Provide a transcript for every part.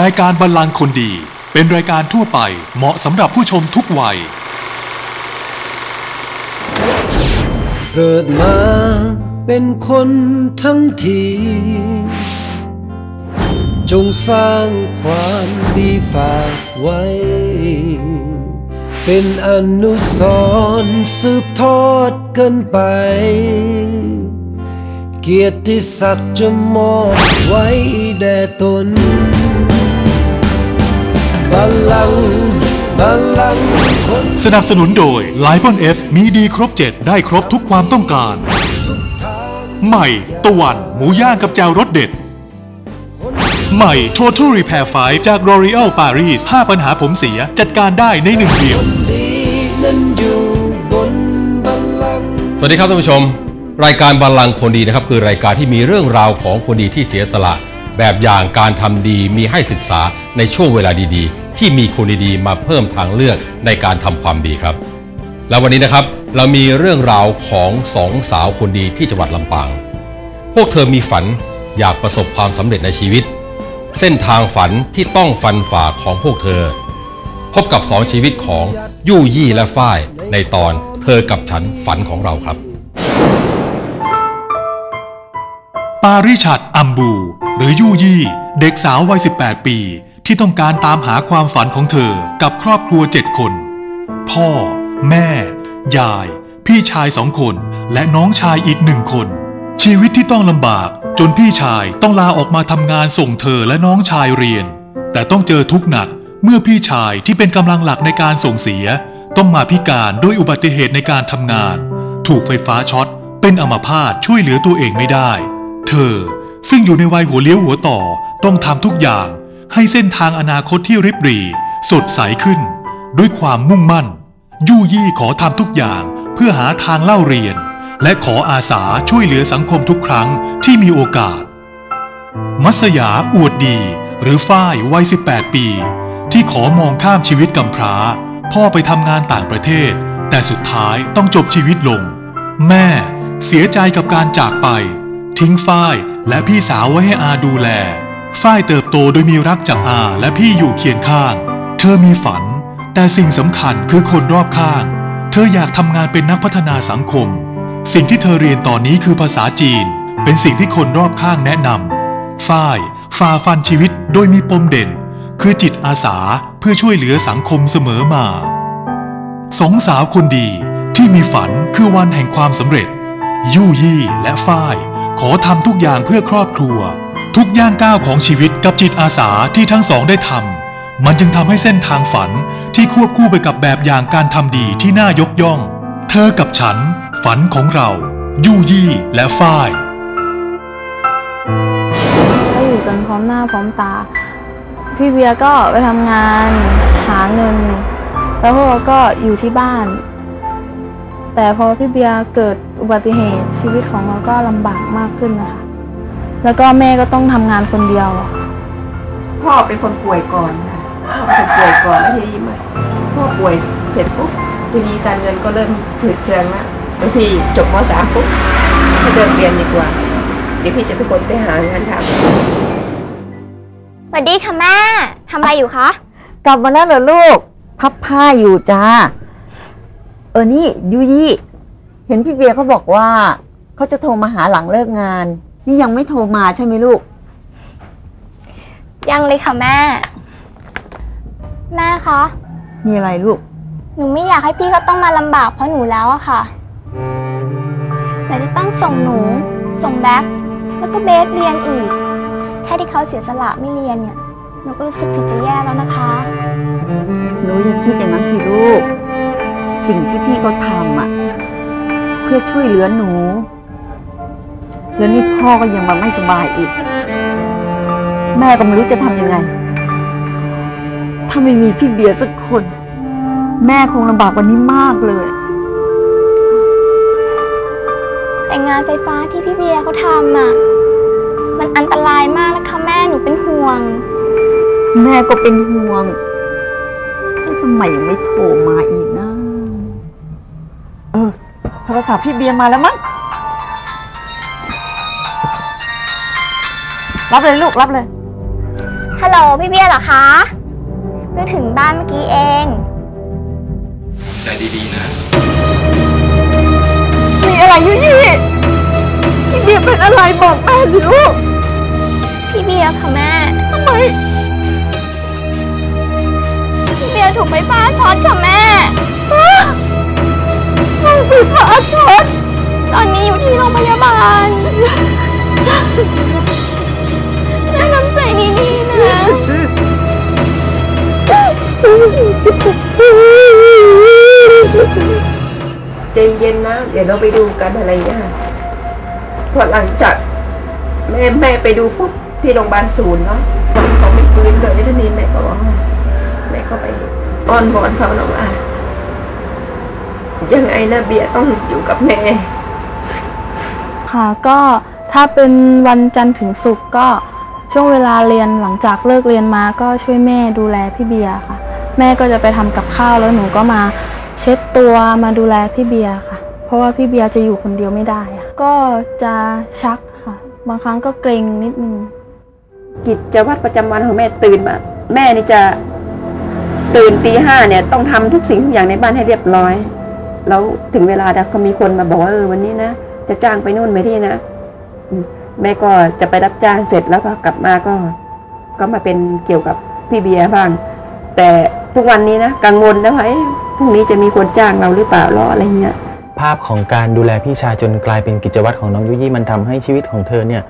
รายการบัลลังก์คนดี เป็นรายการทั่วไปเหมาะสำหรับผู้ชมทุกวัย เกิดมาเป็นคนทั้งที จงสร้างความดีฝากไว้ เป็นอนุสรณ์สืบทอดกันไป เกียรติศักดิ์จะมอบไว้แด่ตน บัลลังก์บัลลังก์คนสนับสนุนโดย l i ป o n F มีดีครบ7ได้ครบทุกความต้องการ ใหม่ตะวันหมูย่างกับแจวรสเด็ด ใหม่ Total Repair 5 จาก L'Oreal Paris 5 ปัญหาผมเสียจัดการได้ในหนึ่งเดียวดีนั้นอยู่บนบัลลังก์ สวัสดีครับท่านผู้ชม รายการบัลลังก์คนดีนะครับ คือรายการที่มีเรื่องราวของคนดีที่เสียสละ แบบอย่างการทำดีมีให้ศึกษาในช่วงเวลาดีๆ ที่มีคนดีๆมาเพิ่มทางเลือกในการทำความดีครับ แล้ววันนี้นะครับเรามีเรื่องราวของสองสาวคนดีที่จังหวัดลำปาง พวกเธอมีฝันอยากประสบความสำเร็จในชีวิต เส้นทางฝันที่ต้องฟันฝ่าของพวกเธอ พบกับสองชีวิตของยู่ยี่และฝ้ายในตอนเธอกับฉันฝันของเราครับ ปาริชัดอัมบู หรือยู่ยี่ เด็กสาววัย 18 ปี ที่ต้องการตามหาความฝันของเธอกับครอบครัว7คน พ่อ แม่ ยาย พี่ชายสองคน และน้องชายอีกหนึ่งคน ชีวิตที่ต้องลำบาก จนพี่ชายต้องลาออกมาทำงานส่งเธอและน้องชายเรียน แต่ต้องเจอทุกหนักเมื่อพี่ชายที่เป็นกำลังหลักในการส่งเสีย ต้องมาพิการด้วยอุบัติเหตุในการทำงาน ถูกไฟฟ้าช็อต เป็นอัมพาตช่วยเหลือตัวเองไม่ได้ เธอซึ่งอยู่ในวัยหัวเลี้ยวหัวต่อต้องทำทุกอย่าง ให้เส้นทางอนาคตที่ริบหรี่สดใสขึ้น ด้วยความมุ่งมั่น ยู่ยี่ขอทำทุกอย่างเพื่อหาทางเล่าเรียน และขออาสาช่วยเหลือสังคมทุกครั้งที่มีโอกาส มัสยาอวดดี หรือฝ้ายวัย 18 ปี ที่ขอมองข้ามชีวิตกำพร้า พ่อไปทำงานต่างประเทศ แต่สุดท้ายต้องจบชีวิตลง แม่เสียใจกับการจากไป ทิ้งฝ้ายและพี่สาวไว้ให้อาดูแล ฝ้ายเติบโตโดยมีรักจากอาและพี่อยู่เคียงข้าง เธอมีฝัน แต่สิ่งสำคัญคือคนรอบข้าง เธออยากทำงานเป็นนักพัฒนาสังคม สิ่งที่เธอเรียนตอนนี้คือภาษาจีน เป็นสิ่งที่คนรอบข้างแนะนำฝ้ายฝ่าฟันชีวิตโดยมีปมเด่น คือจิตอาสาเพื่อช่วยเหลือสังคมเสมอมา สองสาวคนดีที่มีฝันคือวันแห่งความสำเร็จ ยู่ยี่และฝ้าย ขอทำทุกอย่างเพื่อครอบครัว ทุกย่างก้าวของชีวิตกับจิตอาสาที่ทั้งสองได้ทำมันจึงทำให้เส้นทางฝันที่ควบคู่ไปกับแบบอย่างการทำดีที่น่ายกย่อง เธอกับฉัน ฝันของเรา ยู่ยี่และฝ้ายก็อยู่กันพร้อมหน้าพร้อมตา พี่เบียร์ก็ไปทำงานหาเงิน แล้วพวกเราก็อยู่ที่บ้าน แต่พอพี่เบียร์เกิดอุบัติเหตุชีวิตของเราก็ลำบากมากขึ้นนะคะ แล้วก็แม่ก็ต้องทำงานคนเดียว พ่อเป็นคนป่วยก่อนค่ะพ่อเป็นป่วยก่อนแล้วทีนี้มาพ่อป่วยเสร็จปุ๊บทีนี้การเงินก็เริ่มฝืดเคืองแล้วบางทีจบมสามปุ๊บก็เดินเรียนดีกว่า เดี๋ยวพี่จะเป็นคนไปหางานทำสวัสดีค่ะแม่ทำอะไรอยู่คะ กลับมาแล้วเหรอลูก พับผ้าอยู่จ้า เออนี่ยุยี่ เห็นพี่เบียร์เขาบอกว่า เขาจะโทรมาหาหลังเลิกงาน นี่ยังไม่โทรมาใช่ไหมลูก ยังเลยค่ะแม่ แม่คะ มีอะไรลูก หนูไม่อยากให้พี่เขาต้องมาลำบากเพราะหนูแล้วอะค่ะไหนจะต้องส่งหนู ส่งแบ็คแล้วก็เบสเรียนอีก แค่ที่เขาเสียสละไม่เรียนเนี่ย หนูก็รู้สึกผิดจะแย่แล้วนะคะ หนูอย่าคิดอย่างนั้นสิลูก สิ่งที่พี่เขาทำอะเพื่อช่วยเหลือหนู แล้วนี่พ่อก็ยังมาไม่สบายอีก แม่ก็ไม่รู้จะทำยังไง ถ้าไม่มีพี่เบียร์สักคน แม่คงลำบากกว่านี้มากเลย แต่งานไฟฟ้าที่พี่เบียร์เขาทำอะมันอันตรายมากนะคะแม่หนูเป็นห่วง แม่ก็เป็นห่วงแล้วทำไมยังไม่โทรมาอีกนะ เออ โทรศัพท์พี่เบียร์มาแล้วมั้ง รับเลยลูกรับเลยฮัลโหลพี่เบียร์เหรอคะเพิ่งถึงบ้านเมื่อกี้เอง ใจดีๆนะ มีอะไรยุยี่พี่เบียร์เป็นอะไรบอกแม่สิลูก พี่เบียร์ค่ะแม่ทำไม พี่เบียร์ถูกไฟฟ้าช็อตค่ะแม่มันคือพระช็อต ตอนนี้อยู่ที่โรงพยาบาล แม่น้ำใจดีๆนะใจเย็นนะ เดี๋ยวเราไปดูกันอะไรเงี้ยค่ะพอหลังจากแม่แม่ไปดูปุ๊บที่โรงพยาบาลศูนย์เนาะเขาไม่ฟื้นเลยทีนี้แม่ก็บอกว่าแม่ก็ไปอ้อนวอนเขาเนาะว่ายังไงนะเบียร์ต้องอยู่กับแม่ค่ะก็ถ้าเป็นวันจันทร์ถึงศุกร์ก็ ช่วงเวลาเรียนหลังจากเลิกเรียนมาก็ช่วยแม่ดูแลพี่เบียร์ค่ะ แม่ก็จะไปทำกับข้าวแล้วหนูก็มาเช็ดตัวมาดูแลพี่เบียร์ค่ะ เพราะว่าพี่เบียร์จะอยู่คนเดียวไม่ได้ก็จะชักค่ะ บางครั้งก็เกรงนิดนึงกิจวัตรประจำวันของแม่ตื่นมาแม่นี่จะตื่นตีห้าเนี่ยต้องทำทุกสิ่งทุกอย่างในบ้านให้เรียบร้อย แล้วถึงเวลาแล้วก็มีคนมาบอกว่าเออวันนี้นะจะจ้างไปนู่นไปที่นะ แม่ก็จะไปรับจ้างเสร็จแล้วก็กลับมาก็ ก็มาเป็นเกี่ยวกับพี่เบียร์บ้าง แต่ทุกวันนี้นะกังวลนะว่าเอ๊ะพรุ่งนี้จะมีคนจ้างเราหรือเปล่าหรออะไรเงี้ยภาพของการดูแลพี่ชายจนกลายเป็นกิจวัตรของน้องยุยี่มันทำให้ชีวิตของเธอเนี่ย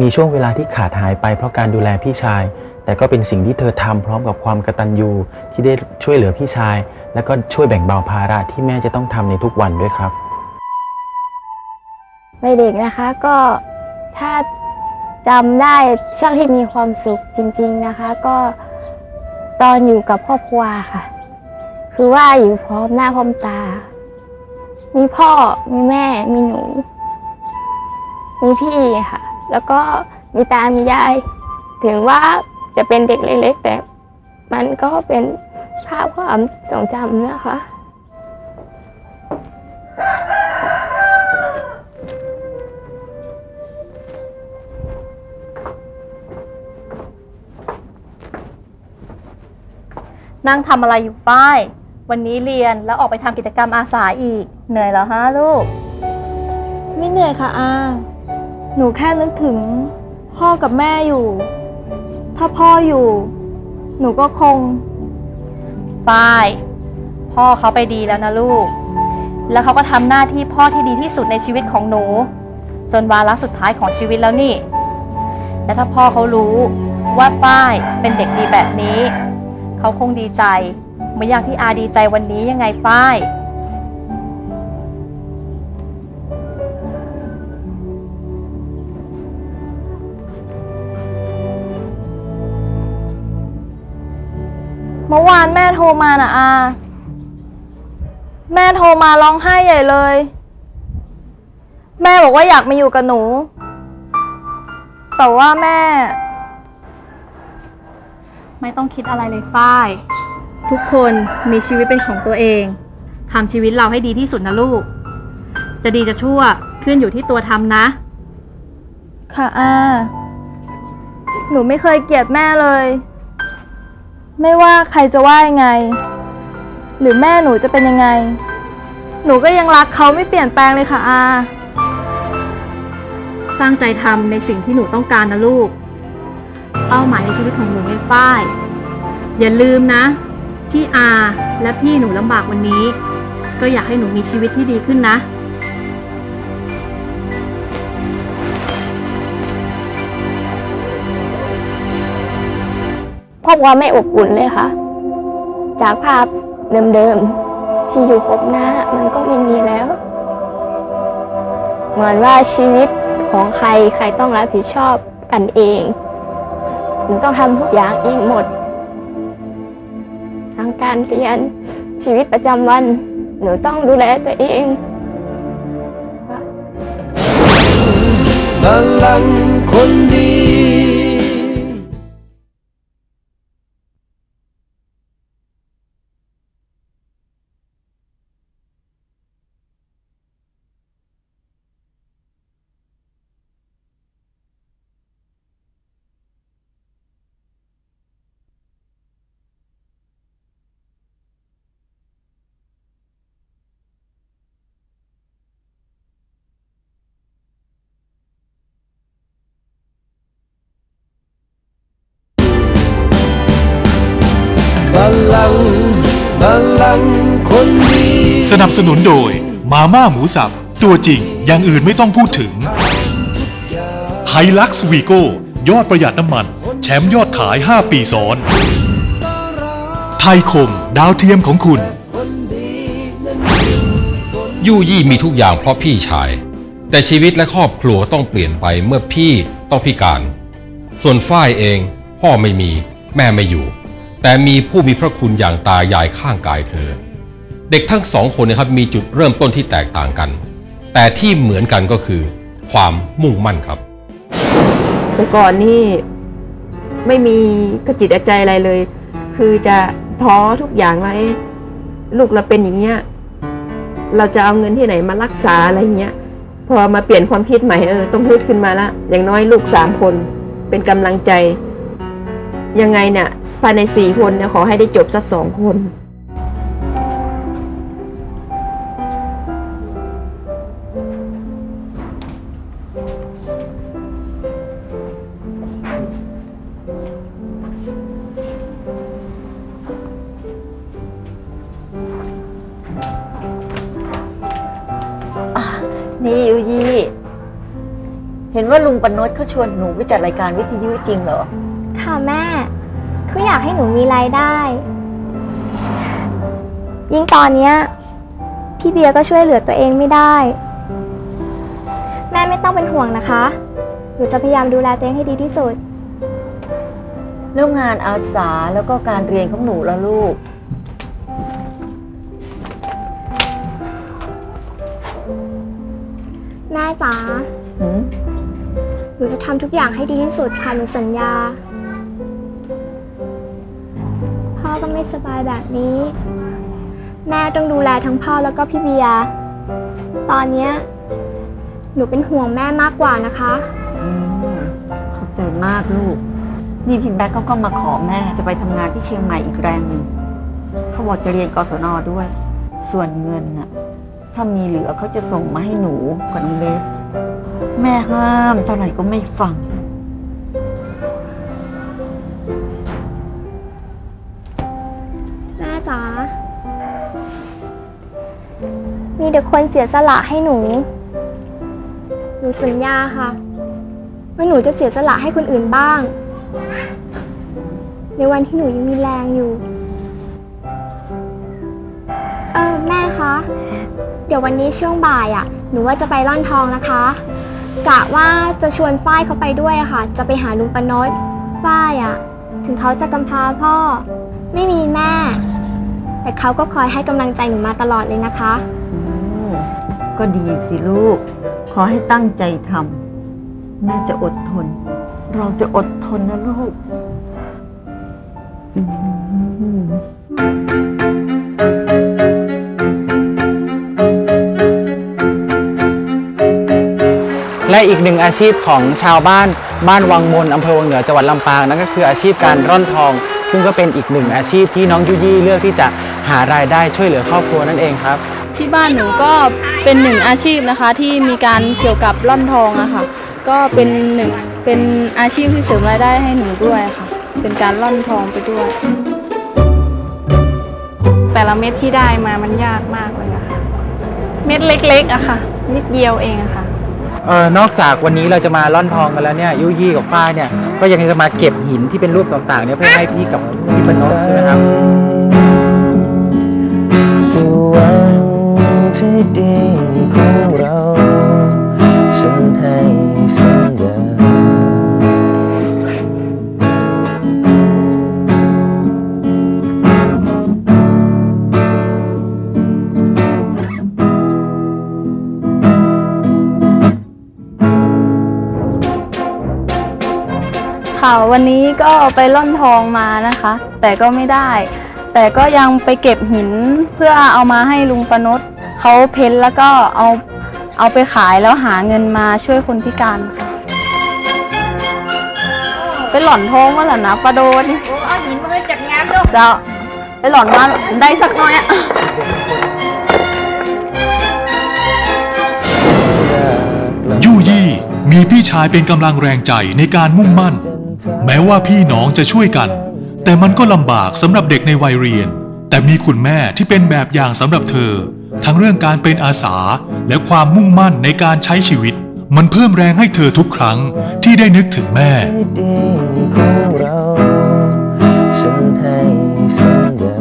มีช่วงเวลาที่ขาดหายไปเพราะการดูแลพี่ชาย แต่ก็เป็นสิ่งที่เธอทำพร้อมกับความกตัญญูที่ได้ช่วยเหลือพี่ชาย แล้วก็ช่วยแบ่งเบาภาระที่แม่จะต้องทำในทุกวันด้วยครับ ไม่เด็กนะคะก็ ถ้าจำได้ช่วงที่มีความสุขจริง ๆนะคะ ก็ตอนอยู่กับครอบครัวค่ะ คือว่าอยู่พร้อมหน้าพร้อมตา มีพ่อมีแม่มีหนู มีพี่ค่ะ แล้วก็มีตา มียาย ถึงว่าจะเป็นเด็กเล็ก ๆ แต่มันก็เป็นภาพความทรงจำนะคะ นั่งทำอะไรอยู่ป้าย วันนี้เรียนแล้วออกไปทำกิจกรรมอาสาอีก เหนื่อยแล้วฮะลูก ไม่เหนื่อยค่ะอา หนูแค่นึกถึงพ่อกับแม่อยู่ ถ้าพ่ออยู่ หนูก็คง ป้าย พ่อเขาไปดีแล้วนะลูก แล้วเขาก็ทำหน้าที่พ่อที่ดีที่สุดในชีวิตของหนู จนวาระสุดท้ายของชีวิตแล้วนี่ และถ้าพ่อเขารู้ว่าป้ายเป็นเด็กดีแบบนี้ เขาคงดีใจเหมือนอย่างที่อาดีใจวันนี้ยังไงป้าย เมื่อวานแม่โทรมานะอา แม่โทรมาร้องไห้ใหญ่เลย แม่บอกว่าอยากมาอยู่กับหนู แต่ว่าแม่ ไม่ต้องคิดอะไรเลยฝ้าย ทุกคนมีชีวิตเป็นของตัวเองทำชีวิตเราให้ดีที่สุดนะลูก จะดีจะชั่วขึ้นอยู่ที่ตัวทำนะ ค่ะอาหนูไม่เคยเกลียดแม่เลย ไม่ว่าใครจะว่ายังไง หรือแม่หนูจะเป็นยังไง หนูก็ยังรักเขาไม่เปลี่ยนแปลงเลยค่ะอาตั้งใจทำในสิ่งที่หนูต้องการนะลูก เป้าหมายในชีวิตของหนูไงฝ้าย อย่าลืมนะ ที่อาและพี่หนูลำบากวันนี้ ก็อยากให้หนูมีชีวิตที่ดีขึ้นนะครอบครัวไม่อบอุ่นเลยค่ะ จากภาพเดิมๆ ที่อยู่พบหน้ามันก็ไม่มีแล้ว เหมือนว่าชีวิตของใครใครต้องรับผิดชอบกันเอง หนูต้องทำทุกอย่างเองหมด ทั้งการเรียนชีวิตประจำวัน หนูต้องดูแลตัวเองบัลลังคน สนับสนุนโดย มาม่าหมูสับ ตัวจริงอย่างอื่นไม่ต้องพูดถึงไฮลักซ์วีโก้ยอดประหยัดน้ำมัน แชมป์ยอดขาย 5 ปีซ้อน ไทยคม ดาวเทียมของคุณ ยู่ยี่มีทุกอย่างเพราะพี่ชาย แต่ชีวิตและครอบครัวต้องเปลี่ยนไปเมื่อพี่ต้องพิการ ส่วนฝ้ายเอง พ่อไม่มี แม่ไม่อยู่ แต่มีผู้มีพระคุณอย่างตายายข้างกายเธอ เด็กทั้งสองคนนะครับมีจุดเริ่มต้นที่แตกต่างกัน แต่ที่เหมือนกันก็คือ ความมุ่งมั่นครับ แต่ก่อนนี่ไม่มีกระจิตกระใจอะไรเลย คือจะท้อทุกอย่างว่าเอ๊ะลูกเราเป็นอย่างเงี้ยเราจะเอาเงินที่ไหนมารักษาอะไรเงี้ย พอมาเปลี่ยนความคิดใหม่เออต้องฮึดขึ้นมาละอย่างน้อยลูกสามคนเป็นกำลังใจ ยังไงเนี่ยภายในสี่คนเนี่ยขอให้ได้จบสักสองคน ปนดเขาชวนหนูไปจัดรายการวิทยุจริงเหรอ ค่ะแม่ เขาอยากให้หนูมีรายได้ ยิ่งตอนเนี้ยพี่เบียร์ก็ช่วยเหลือตัวเองไม่ได้ แม่ไม่ต้องเป็นห่วงนะคะ หนูจะพยายามดูแลตัวเองให้ดีที่สุด แล้วงานอาสาแล้วก็การเรียนของหนูแล้วลูก แม่จ๋า หืม หนูจะทำทุกอย่างให้ดีที่สุดค่ะหนูสัญญา พ่อก็ไม่สบายแบบนี้ แม่ต้องดูแลทั้งพ่อแล้วก็พี่เบียร์ตอนเนี้ยหนูเป็นห่วงแม่มากกว่านะคะ อืมขอบใจมากลูก นี่พิมแบ็คเขาก็มาขอแม่จะไปทำงานที่เชียงใหม่อีกแรงหนึ่งเขาบอกจะเรียนกศนด้วย ส่วนเงินน่ะ ถ้ามีเหลือเขาจะส่งมาให้หนูกับน้องเบส แม่ห้ามเท่าไหร่ก็ไม่ฟัง แม่จ๋า มีแต่คนเสียสละให้หนู หนูสัญญาค่ะ ว่าหนูจะเสียสละให้คนอื่นบ้าง ในวันที่หนูยังมีแรงอยู่ เออ แม่คะ เดี๋ยววันนี้ช่วงบ่ายอะ่ะ หนูว่าจะไปร่อนทองนะคะ กะว่าจะชวนฝ้ายเขาไปด้วยอะค่ะ จะไปหาลุงปนดฝ้ายอะ่ะ ถึงเขาจะกำพร้าพ่อ ไม่มีแม่ แต่เขาก็คอยให้กำลังใจหนูมาตลอดเลยนะคะ ก็ดีสิลูก ขอให้ตั้งใจทำแม่จะอดทน เราจะอดทนนะลูก และอีกหนึ่งอาชีพของชาวบ้านบ้านวังมนอำเภอวังเหนือจังหวัดลำปางนั่นก็คืออาชีพการร่อนทอง ซึ่งก็เป็นอีกหนึ่งอาชีพที่น้องยุยี่เลือกที่จะหารายได้ช่วยเหลือครอบครัวนั่นเองครับ ที่บ้านหนูก็เป็นหนึ่งอาชีพนะคะที่มีการเกี่ยวกับร่อนทองอะค่ะ ก็เป็นหนึ่งเป็นอาชีพที่เสริมรายได้ให้หนูด้วยค่ะ เป็นการร่อนทองไปด้วย แต่ละเม็ดที่ได้มามันยากมากเลยอะค่ะ เม็ดเล็กๆอะค่ะนิดเดียวเองอะค่ะ เออนอกจากวันนี้เราจะมาล่อนทองกันแล้วเนี่ยยุยี่กับฝ้ายเนี่ยก็ยังจะมาเก็บหินที่เป็นรูปต่างๆเนี่ยเพื่อให้พี่กับพี่ปนกใช่ไหมครับสวรรค์ที่ดีของเราฉันให้สัญญา ค่ะ วันนี้ก็ไปล่อนทองมานะคะ แต่ก็ไม่ได้ แต่ก็ยังไปเก็บหินเพื่อเอามาให้ลุงปนดเขาเพ้นแล้วก็เอาเอาไปขายแล้วหาเงินมาช่วยคนพิการค่ะไปหล่อนทองมาแล้วนะปลาโดนเอาหินมาจัดงานด้วยเราไปหล่อนมาได้สักหน้อยอะยู่ยี่มีพี่ชายเป็นกำลังแรงใจในการมุ่งมั่น แม้ว่าพี่น้องจะช่วยกัน แต่มันก็ลำบากสำหรับเด็กในวัยเรียน แต่มีคุณแม่ที่เป็นแบบอย่างสำหรับเธอ ทั้งเรื่องการเป็นอาสาและความมุ่งมั่นในการใช้ชีวิต มันเพิ่มแรงให้เธอทุกครั้งที่ได้นึกถึงแม่ที่ดีของเราฉันให้สัญญา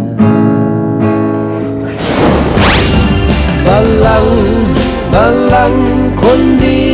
บัลลังก์บัลลังก์คนดี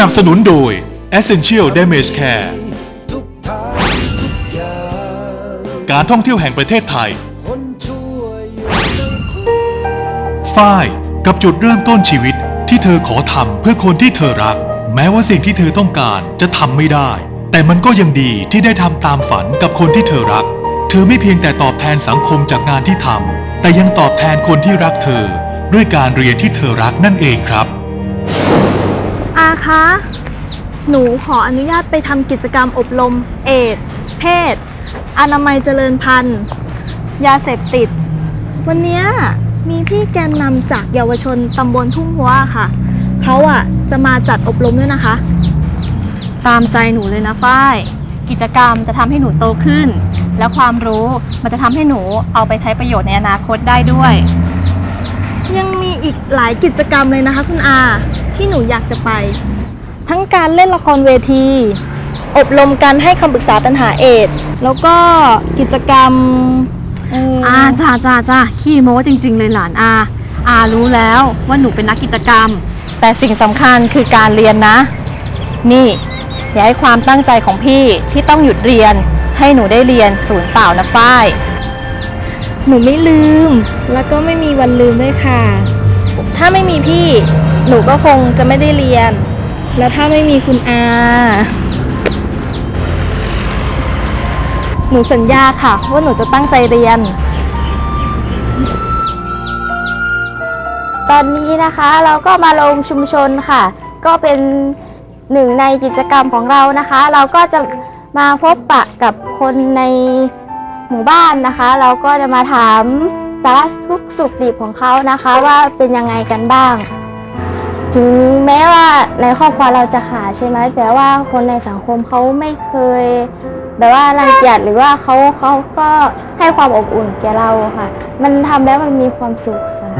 นับสนุนโดย Essential Damage Care การท่องเที่ยวแห่งประเทศไทยฝ้ายกับจุดเริ่มต้นชีวิตที่เธอขอทำเพื่อคนที่เธอรัก แม้ว่าสิ่งที่เธอต้องการจะทำไม่ได้ แต่มันก็ยังดีที่ได้ทำตามฝันกับคนที่เธอรัก เธอไม่เพียงแต่ตอบแทนสังคมจากงานที่ทำแต่ยังตอบแทนคนที่รักเธอ ด้วยการเรียนที่เธอรักนั่นเองครับ คะ หนูขออนุญาตไปทำกิจกรรมอบรม เอดเพศ อนามัยเจริญพันธุ์ ยาเสพติด วันนี้มีพี่แกนนำจากเยาวชนตำบลทุ่งหัวค่ะ เขาอะจะมาจัดอบรมด้วยนะคะ ตามใจหนูเลยนะฝ้าย กิจกรรมจะทำให้หนูโตขึ้น และความรู้มันจะทำให้หนูเอาไปใช้ประโยชน์ในอนาคตได้ด้วย ยังมีอีกหลายกิจกรรมเลยนะคะคุณอา ที่หนูอยากจะไป ทั้งการเล่นละครเวที อบรมการให้คำปรึกษาปัญหาเอดส์แล้วก็กิจกรรมเอาจ้าจ้าจ้าขี้โม้จริง ๆ เลยหลานอาอารู้แล้วว่าหนูเป็นนักกิจกรรม แต่สิ่งสำคัญคือการเรียนนะ นี่อย่าให้ความตั้งใจของพี่ที่ต้องหยุดเรียน ให้หนูได้เรียนศูนย์เปล่านะฝ้าย หนูไม่ลืม แล้วก็ไม่มีวันลืมด้วยค่ะ ถ้าไม่มีพี่ หนูก็คงจะไม่ได้เรียน แล้วถ้าไม่มีคุณอา หนูสัญญาค่ะ ว่าหนูจะตั้งใจเรียน ตอนนี้นะคะเราก็มาลงชุมชนค่ะ ก็เป็นหนึ่งในกิจกรรมของเรานะคะ เราก็จะมาพบปะกับคนในหมู่บ้านนะคะ เราก็จะมาถามสารทุกสุขดิบของเขานะคะ ว่าเป็นยังไงกันบ้าง ถึงแม้ว่าในครอบครัวเราจะขาดใช่ไหมแต่ว่าคนในสังคมเขาไม่เคย แบบว่ารังเกียจหรือว่าเขาเขาก็ให้ความอบอุ่นแก่เราค่ะ มันทำแล้วมันมีความสุขค่ะ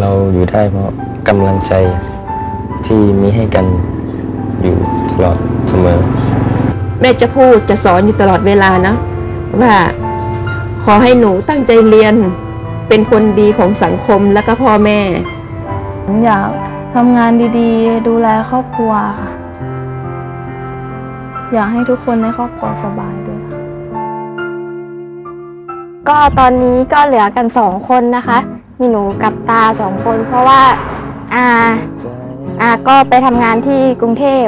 เราอยู่ได้เพราะกำลังใจที่มีให้กันอยู่ตลอดเสมอ แม่จะพูดจะสอนอยู่ตลอดเวลานะ ว่าขอให้หนูตั้งใจเรียนเป็นคนดีของสังคมและก็พ่อแม่ผมอยากทำงานดีๆ ดูแลครอบครัวค่ะอยากให้ทุกคนในครอบครัวสบายด้วยค่ะก็ตอนนี้ก็เหลือกันสองคนนะคะ มีหนูกับตาสองคน เพราะว่าอาอาก็ไปทำงานที่กรุงเทพ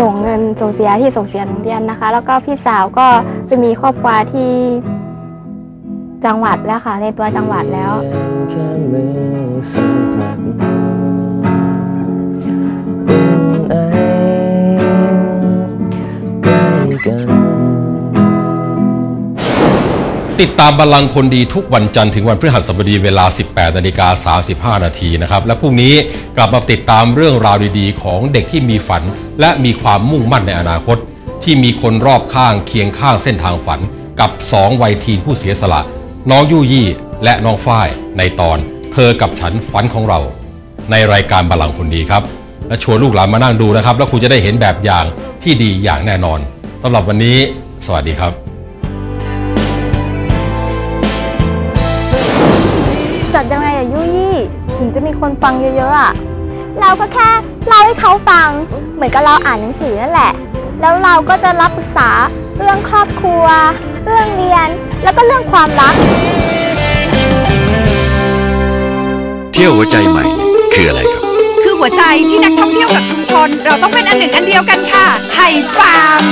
ส่งเงินส่งเสียที่ส่งเสียโรงเรียนนะคะ แล้วก็พี่สาวก็ไปมีครอบครัวที่จังหวัดแล้วค่ะ ในตัวจังหวัดแล้วแค่มือสัมผัสเป็นไอใกล้กัน ติดตามบัลลังก์คนดีทุกวันจันทร์ถึงวันพฤหัสบดีเวลา 18นาฬิกา35 นาทีนะครับ และพรุ่งนี้กลับมาติดตามเรื่องราวดีๆ ของเด็กที่มีฝัน และมีความมุ่งมั่นในอนาคต ที่มีคนรอบข้างเคียงข้างเส้นทางฝัน กับ 2 วัยทีนผู้เสียสละ น้องยู่ยี่ และน้องฝ้ายในตอน เธอกับฉันฝันของเรา ในรายการบัลลังก์คนดีครับ และชวนลูกหลานมานั่งดูนะครับ แล้วคุณจะได้เห็นแบบอย่างที่ดีอย่างแน่นอนสำหรับวันนี้ สวัสดีครับ ฟังเยอะๆอะเราก็แค่เล่าให้เขาฟัง เหมือนกับเราอ่านหนังสือนั่นแหละ แล้วเราก็จะรับปรึกษาเรื่องครอบครัว เรื่องเรียน แล้วก็เรื่องความรักที่ยวหัวใจใหม่เนี่ยคืออะไรครับ คือหัวใจที่นักท่องเที่ยวกับชุมชน เราต้องเป็นอันหนึ่งอันเดียวกันค่ะไทยฟาร์ม